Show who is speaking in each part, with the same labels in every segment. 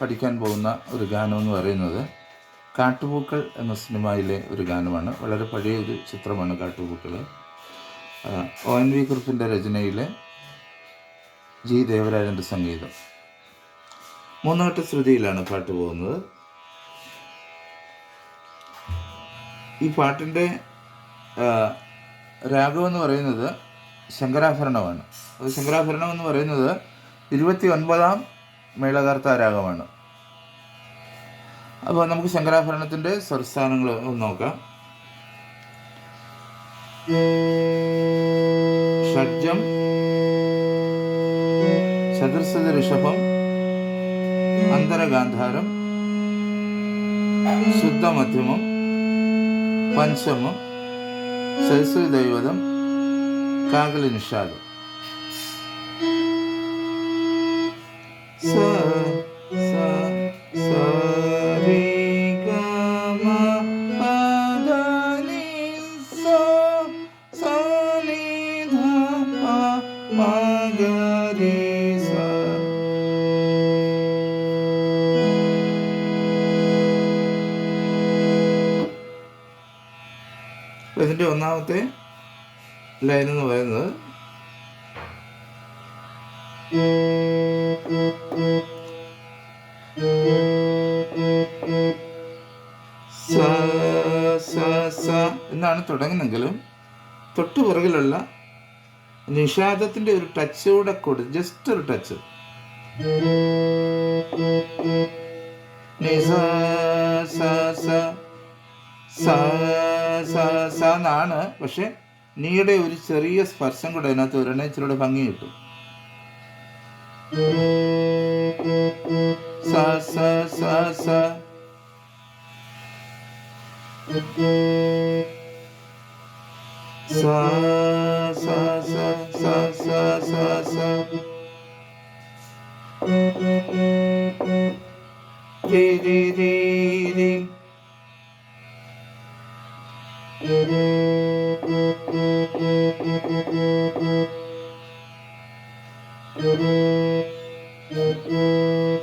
Speaker 1: പഠിക്കാൻ പോകുന്ന ഒരു ഗാനം എന്ന് പറയുന്നത് കാട്ടുപൂക്കൾ എന്ന സിനിമയിലെ ഒരു ഗാനമാണ്. വളരെ പഴയ ഒരു ചിത്രമാണ് കാട്ടുപൂക്കൾ. ഒ എൻ വി കുറുപ്പിന്റെ രചനയിലെ ജി ദേവരാജന്റെ സംഗീതം. മൂന്നാട്ട് ശ്രുതിയിലാണ് പാട്ട് പോകുന്നത്. ഈ പാട്ടിന്റെ രാഗമെന്ന് പറയുന്നത് ശങ്കരാഭരണമാണ്. അത് ശങ്കരാഭരണം എന്ന് പറയുന്നത് ഇരുപത്തി ഒൻപതാം മേളകർത്ത രാഗമാണ് അപ്പോൾ നമുക്ക് ശങ്കരാഭരണത്തിന്റെ സ്വരസ്ഥാനങ്ങൾ ഒന്ന് നോക്കാം. ഷഡ്ജം ചതുർസത ഋഷഭം അന്തരഗാന്ധാരം ശുദ്ധമധ്യമം പഞ്ചമം സരസ്വതി ദൈവതം കാകലി നിഷാദം സ സ സ രി മ പ നി സ സ നി ധ പ മ ഗ രി സ ഇതിന്റെ ഒന്നാമത്തെ ലൈൻ എന്ന് പറയുന്നത് സ എന്നാണ് തുടങ്ങുന്നെങ്കിലും തൊട്ടുപുറകിലുള്ള നിഷാദത്തിന്റെ ഒരു ടച്ച് കൂടെ കൊടുത്ത് ജസ്റ്റ് ഒരു ടച്ച് എന്നാണ് പക്ഷെ നീയുടെ ഒരു ചെറിയ സ്പർശം കൂടെ അതിനകത്ത് ഒരെണ്ണ ഇച്ചിലൂടെ ഭംഗി കിട്ടും. സ സ സ സ. Sa sa sa sa sa sa sa. Di di di di.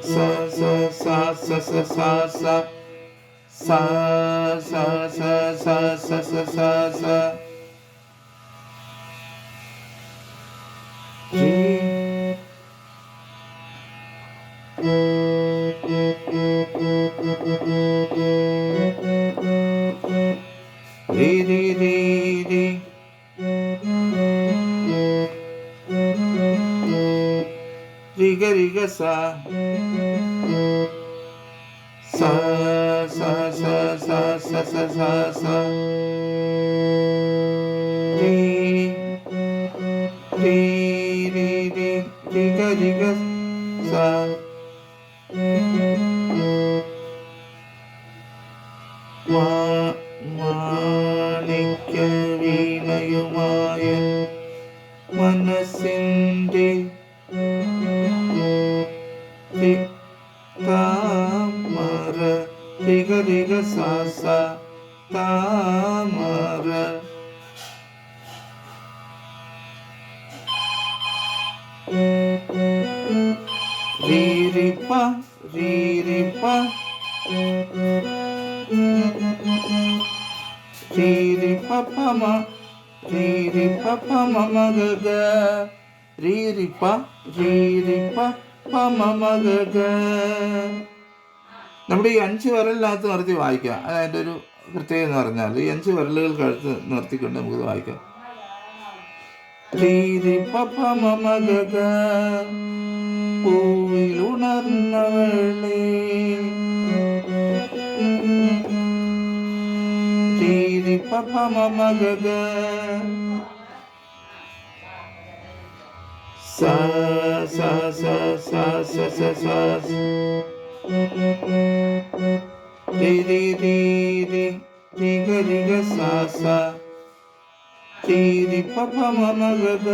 Speaker 1: Sa sa sa sa sa sa. sa sa sa sa sa sa sa sa sa. G Di di di di. Riga riga sa. മാണിക്യ വീണയുമായ മനസ്സിൻ്റെ താമര തികതിക സാസ താമര Re, re, pa, re, രി പ പ മ രി രി പ പ മ മ ഗ ഗ രി രി പ രി നമ്മുടെ ഈ അഞ്ച് വിരലിനകത്ത് നിർത്തി വായിക്കാം. അതിന്റെ ഒരു പ്രത്യേകത എന്ന് പറഞ്ഞാൽ ഈ അഞ്ച് വിരലുകൾക്കടുത്ത് നിർത്തിക്കൊണ്ട് നമുക്കിത് വായിക്കാം. രീതി പപ്പ മമ ഗഗ പൂവിലുണർന്നവളേ രീതി പപ്പ മമ ഗഗ സ സ സ സ സ സ സ രി രി രി രി രി ഗ രി ഗ സ സ രി രി പ പ മ മ ഗ ഗ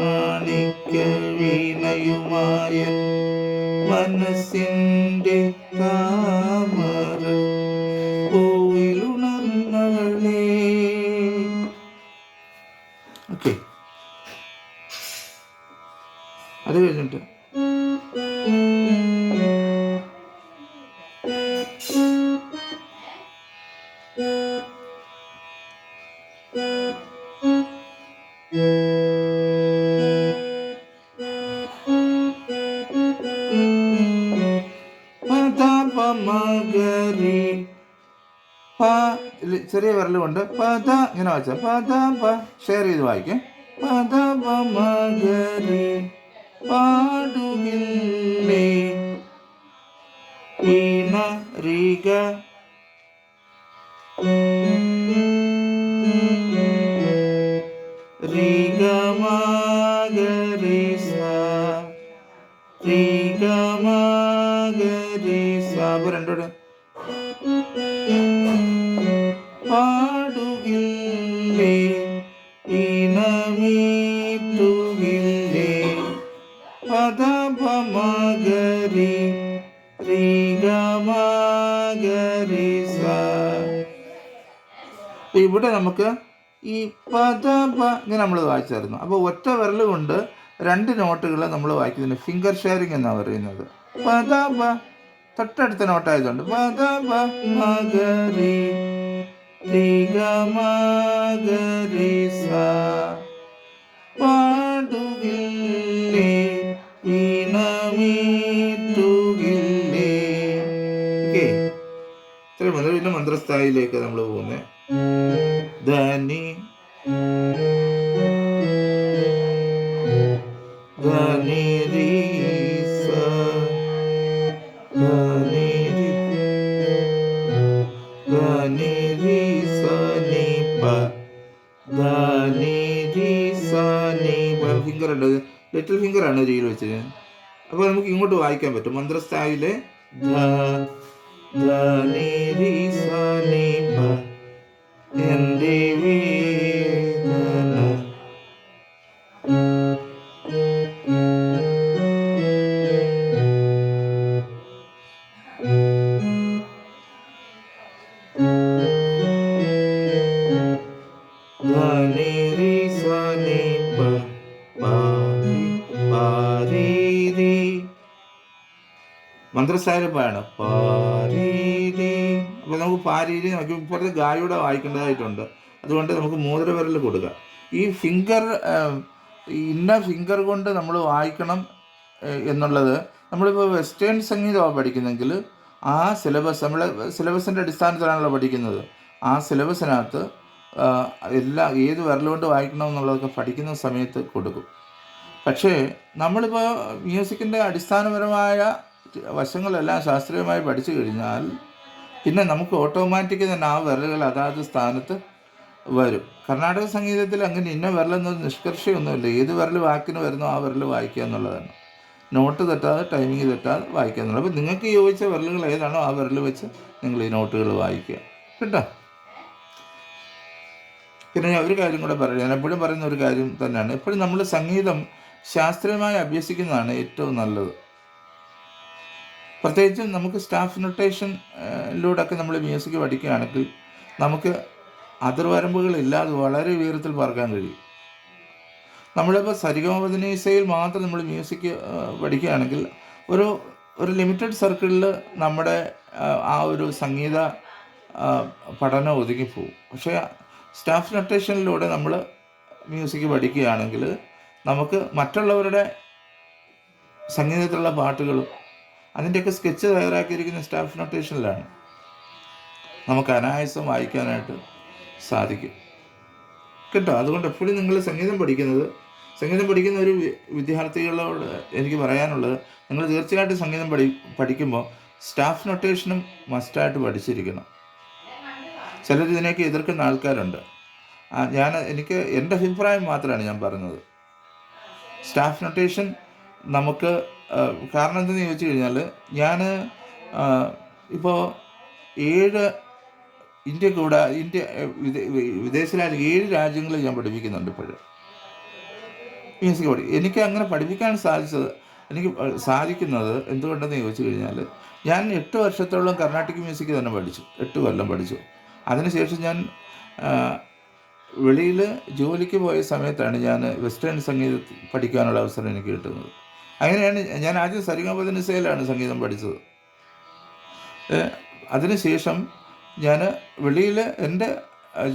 Speaker 1: മാണിക്യ വീണയുമായ മനസ്സിന്റെ താമര അത് കഴിഞ്ഞിട്ട്. പദപമഗരി പ ചെറിയ വിരലുകൊണ്ട് പദ ഇങ്ങനെ വായിച്ച പത പ ഷെയർ ചെയ്ത് വായിക്കും. പത പ വീണ രീഗ രീഗമാഗരി സ രീഗമാഗരി സ അപ്പൊ രണ്ടോടെ പാടുകില്ലേ? അപ്പൊ ഇവിടെ നമുക്ക് ഈ പദ പ ഇങ്ങനെ നമ്മൾ വായിച്ചായിരുന്നു. അപ്പോൾ ഒറ്റ വിരൽ കൊണ്ട് രണ്ട് നോട്ടുകൾ നമ്മൾ വായിക്കുന്നുണ്ട്. ഫിംഗർ ഷെയറിംഗ് എന്നാണ് പറയുന്നത്. പദ പ. തൊട്ടടുത്ത നോട്ടായതുകൊണ്ട് പദ പ. മഗരി രിഗ മഗരി സ. പാടുകില്ലേ വീണമീറ്റുകില്ലേ ഓക്കെ. ഇത്രയും മന്ത്രസ്ഥായിലേക്ക് നമ്മൾ പോകുന്നത് ധനി. ധനി സ ധനി ധനി സ നി പ ധനി സ നി പ ഫിംഗർ ഉണ്ട്. ലിറ്റിൽ ഫിംഗർ ആണ് രീതിയിൽ വെച്ചത്. അപ്പോൾ നമുക്ക് ഇങ്ങോട്ട് വായിക്കാൻ പറ്റും. മന്ത്രസ്ഥായിലെ ധ മന്ത്രസാരപ്പാണ് പാരീരി. അപ്പോൾ നമുക്ക് പാരീരി നമുക്ക് ഇപ്പോഴത്തെ ഗായുടെ വായിക്കേണ്ടതായിട്ടുണ്ട്. അതുകൊണ്ട് നമുക്ക് വിരൽ കൊടുക്കുക ഈ ഫിംഗർ ഇന്ന ഫിംഗർ കൊണ്ട് നമ്മൾ വായിക്കണം എന്നുള്ളത് നമ്മളിപ്പോൾ വെസ്റ്റേൺ സംഗീതമാണ് പഠിക്കുന്നെങ്കിൽ ആ സിലബസ് നമ്മൾ സിലബസിന്റെ അടിസ്ഥാനത്തിലാണല്ലോ പഠിക്കുന്നത്. ആ സിലബസിനകത്ത് എല്ലാ ഏത് വിരലുകൊണ്ട് വായിക്കണം എന്നുള്ളതൊക്കെ പഠിക്കുന്ന സമയത്ത് കൊടുക്കും. പക്ഷേ നമ്മളിപ്പോൾ മ്യൂസിക്കിന്റെ അടിസ്ഥാനപരമായ വശങ്ങളെല്ലാം ശാസ്ത്രീയമായി പഠിച്ചു കഴിഞ്ഞാൽ പിന്നെ നമുക്ക് ഓട്ടോമാറ്റിക് തന്നെ ആ വിരലുകൾ അതാത് സ്ഥാനത്ത് വരും. കർണാടക സംഗീതത്തിൽ അങ്ങനെ ഇന്ന വിരലെന്നൊരു നിഷ്കർഷയൊന്നുമില്ല. ഏത് വിരൽ വാക്കിന് വരുന്നോ ആ വിരൽ വായിക്കുക എന്നുള്ളതാണ്. നോട്ട് തെറ്റാതെ ടൈമിങ് തെറ്റാതെ വായിക്കുക എന്നുള്ളത്. അപ്പോൾ നിങ്ങൾക്ക് യോജിച്ച വിരലുകൾ ഏതാണോ ആ വിരൽ വെച്ച് നിങ്ങൾ ഈ നോട്ടുകൾ വായിക്കുക. കേട്ടോ? പിന്നെ ഞാൻ ഒരു കാര്യം കൂടെ പറയാം. ഞാൻ എപ്പോഴും പറയുന്ന ഒരു കാര്യം തന്നെയാണ്. എപ്പോഴും നമ്മൾ സംഗീതം ശാസ്ത്രീയമായി അഭ്യസിക്കുന്നതാണ് ഏറ്റവും നല്ലത്. പ്രത്യേകിച്ചും നമുക്ക് സ്റ്റാഫ് നൊട്ടേഷനിലൂടെയൊക്കെ നമ്മൾ മ്യൂസിക് പഠിക്കുകയാണെങ്കിൽ നമുക്ക് അതിർവരമ്പുകളില്ലാതെ വളരെ ഉയരത്തിൽ പറക്കാൻ കഴിയും. നമ്മളിപ്പോൾ സരിഗമപതിനീസയിൽ മാത്രം നമ്മൾ മ്യൂസിക് പഠിക്കുകയാണെങ്കിൽ ഒരു ഒരു ലിമിറ്റഡ് സർക്കിളിൽ നമ്മുടെ ആ, ഒരു സംഗീത പഠനം ഒതുങ്ങിപ്പോവും പക്ഷേ സ്റ്റാഫ് നൊട്ടേഷനിലൂടെ നമ്മൾ മ്യൂസിക് പഠിക്കുകയാണെങ്കിൽ നമുക്ക് മറ്റുള്ളവരുടെ സംഗീതത്തിലുള്ള പാട്ടുകളും അതിന്റെയൊക്കെ സ്കെച്ച് തയ്യാറാക്കിയിരിക്കുന്ന സ്റ്റാഫ് നൊട്ടേഷനിലാണ്. നമുക്ക് അനായാസം വായിക്കാനായിട്ട് സാധിക്കും. കേട്ടോ? അതുകൊണ്ട് എപ്പോഴും നിങ്ങൾ സംഗീതം പഠിക്കുന്നത് സംഗീതം പഠിക്കുന്ന ഒരു വിദ്യാർത്ഥികളോട് എനിക്ക് പറയാനുള്ളത് നിങ്ങൾ തീർച്ചയായിട്ടും സംഗീതം പഠി പഠിക്കുമ്പോൾ സ്റ്റാഫ് നൊട്ടേഷനും മസ്റ്റായിട്ട് പഠിച്ചിരിക്കണം. ചിലർ ഇതിനെയൊക്കെ എതിർക്കുന്ന ആൾക്കാരുണ്ട്. ഞാൻ എനിക്ക് എന്റെ അഭിപ്രായം മാത്രമാണ് ഞാൻ പറഞ്ഞത്. സ്റ്റാഫ് നൊട്ടേഷൻ നമുക്ക് കാരണം എന്തെന്ന് ചോദിച്ചു കഴിഞ്ഞാൽ ഞാൻ ഇപ്പോൾ ഏഴ് ഇന്ത്യ കൂടെ ഇന്ത്യ വിദേശ രാജ്യ ഏഴ് രാജ്യങ്ങളിൽ ഞാൻ പഠിപ്പിക്കുന്നുണ്ട് ഇപ്പോഴും. മ്യൂസിക് പഠി എനിക്ക് അങ്ങനെ പഠിപ്പിക്കാൻ സാധിച്ചത് എനിക്ക് സാധിക്കുന്നത് എന്തുകൊണ്ടെന്ന് ചോദിച്ചു കഴിഞ്ഞാൽ ഞാൻ എട്ട് വർഷത്തോളം കർണാട്ടിക് മ്യൂസിക് തന്നെ പഠിച്ചു എട്ട് കൊല്ലം പഠിച്ചു. അതിനുശേഷം ഞാൻ വെളിയിൽ ജോലിക്ക് പോയ സമയത്താണ് ഞാൻ വെസ്റ്റേൺ സംഗീതം പഠിക്കാനുള്ള അവസരം എനിക്ക് കിട്ടുന്നത്. അങ്ങനെയാണ് ഞാൻ ആദ്യം സരിഗമപതിനിസയിലാണ് സംഗീതം പഠിച്ചത്. അതിനുശേഷം ഞാൻ വെളിയിൽ എന്റെ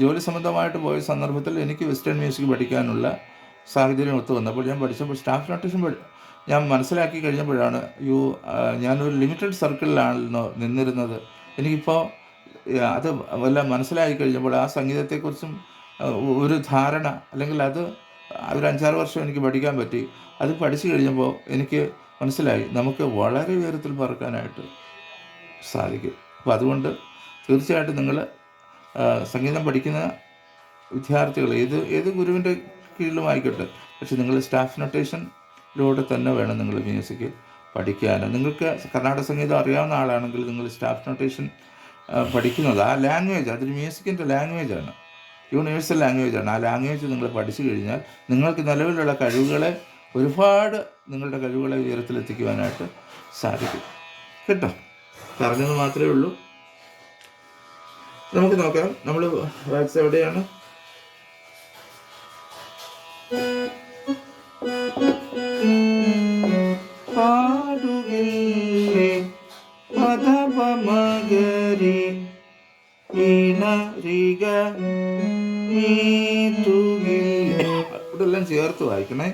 Speaker 1: ജോലി സംബന്ധമായിട്ട് പോയ സന്ദർഭത്തിൽ എനിക്ക് വെസ്റ്റേൺ മ്യൂസിക് പഠിക്കാനുള്ള സാഹചര്യം ഒത്തു വന്നപ്പോൾ ഞാൻ പഠിച്ചപ്പോൾ സ്റ്റാഫ് നോട്ടേഷൻ ഞാൻ മനസ്സിലാക്കി കഴിഞ്ഞപ്പോഴാണ് യു ഞാനൊരു ലിമിറ്റഡ് സർക്കിളിലാണല്ലോ നിന്നിരുന്നത്. എനിക്കിപ്പോൾ അത് വല്ല മനസ്സിലാക്കി കഴിഞ്ഞപ്പോൾ ആ സംഗീതത്തെക്കുറിച്ചും ഒരു ധാരണ അല്ലെങ്കിൽ അത് ഒരു അഞ്ചാറ് വർഷം എനിക്ക് പഠിക്കാൻ പറ്റി. അത് പഠിച്ചു കഴിഞ്ഞപ്പോൾ എനിക്ക് മനസ്സിലായി നമുക്ക് വളരെ ഉയരത്തിൽ പറക്കാനായിട്ട് സാധിക്കും. അപ്പോൾ അതുകൊണ്ട് തീർച്ചയായിട്ടും നിങ്ങൾ സംഗീതം പഠിക്കുന്ന വിദ്യാർത്ഥികൾ ഏത് ഏത് ഗുരുവിന്റെ കീഴിലും ആയിക്കോട്ടെ പക്ഷെ നിങ്ങൾ സ്റ്റാഫ് നൊട്ടേഷനിലൂടെ തന്നെ വേണം നിങ്ങൾ മ്യൂസിക് പഠിക്കാൻ നിങ്ങൾക്ക് കർണാടക സംഗീതം അറിയാവുന്ന ആളാണെങ്കിൽ നിങ്ങൾ സ്റ്റാഫ് നൊട്ടേഷൻ പഠിക്കുന്നത് ആ ലാംഗ്വേജ് അതൊരു മ്യൂസിക്കിന്റെ ലാംഗ്വേജാണ് യൂണിവേഴ്സൽ ലാംഗ്വേജാണ് ആ ലാംഗ്വേജ് നിങ്ങൾ പഠിച്ചു കഴിഞ്ഞാൽ നിങ്ങൾക്ക് നിലവിലുള്ള കഴിവുകളെ ഒരുപാട് നിങ്ങളുടെ കഴിവുകളെ ഉയരത്തിലെത്തിക്കുവാനായിട്ട് സാധിക്കും. കേട്ടോ? പറഞ്ഞത് മാത്രമേ ഉള്ളൂ. നമുക്ക് നോക്കാം. നമ്മൾ വായിച്ചത് എവിടെയാണ്? പാടുകില്ലേ പദപമകരി ഈണരിക മീട്ടുകില്ലേ ഇവിടെ എല്ലാം ചേർത്ത് വായിക്കണേ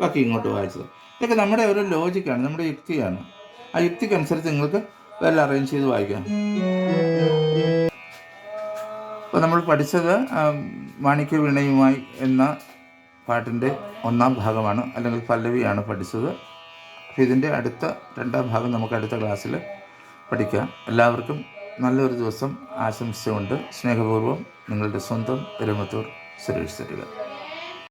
Speaker 1: ബാക്കി ഇങ്ങോട്ട് വായിച്ചത്. ഇതൊക്കെ നമ്മുടെ ഒരു ലോജിക്കാണ് നമ്മുടെ യുക്തിയാണ് ആ യുക്തിക്കനുസരിച്ച് നിങ്ങൾക്ക് വരൽ അറേഞ്ച് ചെയ്ത് വായിക്കാം. അപ്പോൾ നമ്മൾ പഠിച്ചത് മാണിക്യ വീണയുമായി എന്ന പാട്ടിന്റെ ഒന്നാം ഭാഗമാണ് അല്ലെങ്കിൽ പല്ലവിയാണ് പഠിച്ചത്. അപ്പോൾ ഇതിന്റെ അടുത്ത രണ്ടാം ഭാഗം നമുക്ക് അടുത്ത ക്ലാസ്സിൽ പഠിക്കാം. എല്ലാവർക്കും നല്ലൊരു ദിവസം ആശംസിച്ചുകൊണ്ട് സ്നേഹപൂർവം നിങ്ങളുടെ സ്വന്തം എരുമത്തൂർ സുരേഷ് തരിക